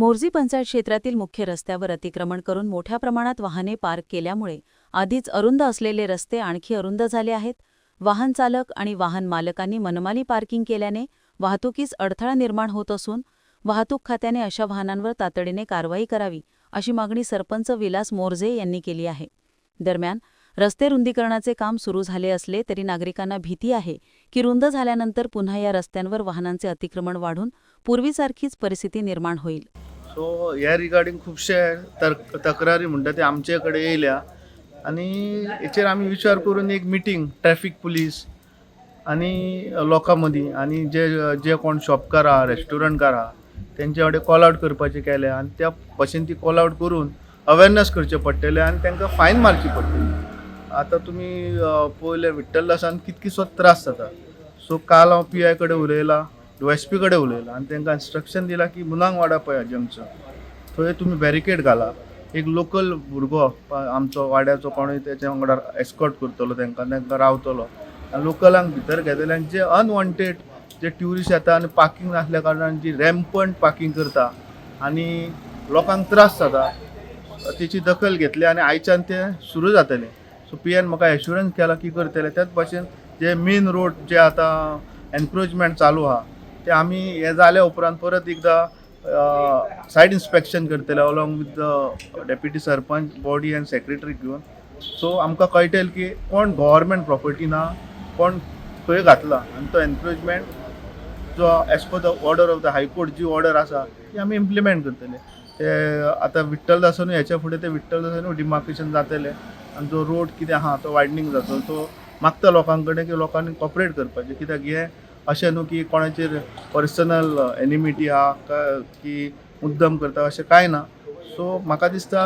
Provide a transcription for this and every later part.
मोर्जी पंचायत क्षेत्रातील मुख्य रस्त्यावर अतिक्रमण करून मोठ्या प्रमाणात वाहने पार्क केल्यामुळे आधीच अरुंद असलेले रस्ते आणखी अरुंद झाले आहेत. वाहन चालक आणि वाहन मालकांनी मनमानी पार्किंग केल्याने वाहतुकीस अडथळा निर्माण होत असून वाहतूक खात्याने अशा वाहनांवर तातडीने कारवाई करावी अशी मागणी सरपंच विलास मोर्जे यांनी केली आहे. दरम्यान रस्ते रुंदीकरणाचे काम सुरू झाले असले तरी नागरिकांना भीती आहे की रुंद झाल्यानंतर पुन्हा या रस्त्यांवर वाहनांचे अतिक्रमण वाढून पूर्वीसारखीच परिस्थिती निर्माण होईल. सो ह्या रिगार्डींग खुबशे तक तक्रारी म्हणटा ते आमचे कडेन येयल्या आनी हेचेर आमी विचार करून एक मिटींग ट्रॅफिक पुलीस आनी लोकां मदीं आनी जे जे कोण शॉपकार आहा रेस्टॉरंटकार आहा तेंचे कडेन कॉल आवट करपाचें केलें आनी त्या भशेन ती कॉल आवट करून अवेरनेस करचें पडटलें आनी तांकां फायन मारची पडटली आतां तुमी पळयलें विठ्ठलदासान कितकीसो त्रास जाता. सो काल हांव पी आय कडेन उलयलां. एस पी कडेन उलयलां आनी तांकां इन्स्ट्रक्शन दिलां की मुनांग वाडा पळय जंक्शन थंय तुमी बॅरिकेड घाला. एक लोकल भुरगो आमचो वाड्याचो कोणूय तेच्या वांगडा एस्कॉट करतलो तांकां तांकां रावतलो. आनी लोकलांक भितर घेतले जे अनवॉन्टेड जे ट्युरिस्ट येता आनी पार्किंग नासल्या कारणान जी रॅम्पंट पार्किंग करता आनी लोकांक त्रास जाता तेची दखल घेतली आनी आयच्यान तें सुरू जातलें सो पी एन म्हाका एश्युरन्स केला की करतले. त्याच भाशेन जे मेन रोड जे आतां एनक्रोचमेंट चालू आहा ते आमी हे जाले उपरांत परत एकदां सायड इन्स्पेक्शन करतले along with the deputy sarpanch body and secretary घेवन सो आमकां कळटलें की कोण गव्हर्मेंट प्रॉपर्टी ना कोण खंय घातला. आनी तो एनक्रोचमेंट जो as per the order of the high court G order आसा ती आमी इम्प्लिमेंट करतले. ते आतां विठ्ठलदासानूय हेच्या फुडें ते विठ्ठलदासानूय डिमार्केशन जातलें. आनी जो रोड कितें आहा तो वायडनींग जातलो तो मागता लोकां कडेन की लोकांनी कॉपरेट करपाचें. कित्याक हें अशें न्हू की कोणाचेर पर्सनल एनिमिटी आहा काय की मुद्दम करता अशें कांय ना. सो म्हाका दिसता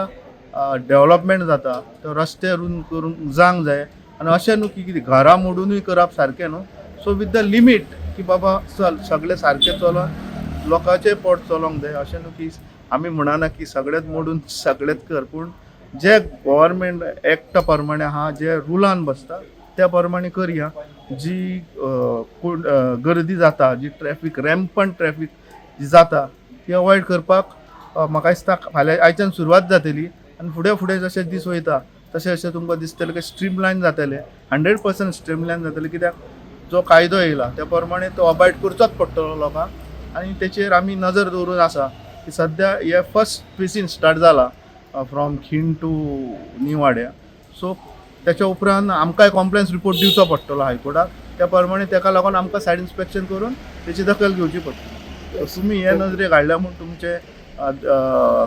डेवलपमेंट जाता तो रस्ते रून करून जावंक जाय. आनी अशें न्हू की कितें घरा मोडूनय करप सारकें न्हू सो वीथ द लिमीट की बाबा चल सगळें सारकें चलोन लोकांचें पोट चलोंक जाय. अशें न्हू की आमी म्हणना की सगळेंच मोडून सगळेंच कर पूण जे गोवोरमेंट एक्टा प्रमाणे आहा जे रुलान बसता त्या प्रमाणे करया. जी कोण गर्दी जाता जी ट्रॅफीक रॅम्पंट ट्रॅफीक जी जाता ती अवॉयड करपाक म्हाका दिसता फाल्यां आयच्यान सुरवात जातली आनी फुडें फुडें जशें दीस वयता तशें अशें तुमकां दिसतलें की स्ट्रीमलायन जातलें. हंड्रेड पर्संट स्ट्रीमलायन जातलें कित्याक जो कायदो येयला त्या प्रमाणे तो अवॉयड करचोच पडटलो लोकांक आनी तेचेर आमी नजर दवरून आसा की सद्या हे फर्स्ट फेसीन स्टार्ट जाला फ्रॉम खीण टू निवाड्या. सो त्याच्या उपरांत आमकांय कॉम्प्लेन्स रिपोर्ट दिवचो पडटलो हायकोर्टाक. त्या प्रमाणे ताका लागून आमकां सायड इन्स्पेक्शन करून तेची दखल घेवची पडटली. तुमी हे नजरेक हाडल्या म्हूण तुमचे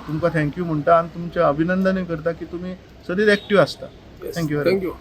तुमकां थँक्यू म्हणटा आनी तुमचें अभिनंदनूय करता की तुमी सदींच एक्टीव आसता. Thank you thank you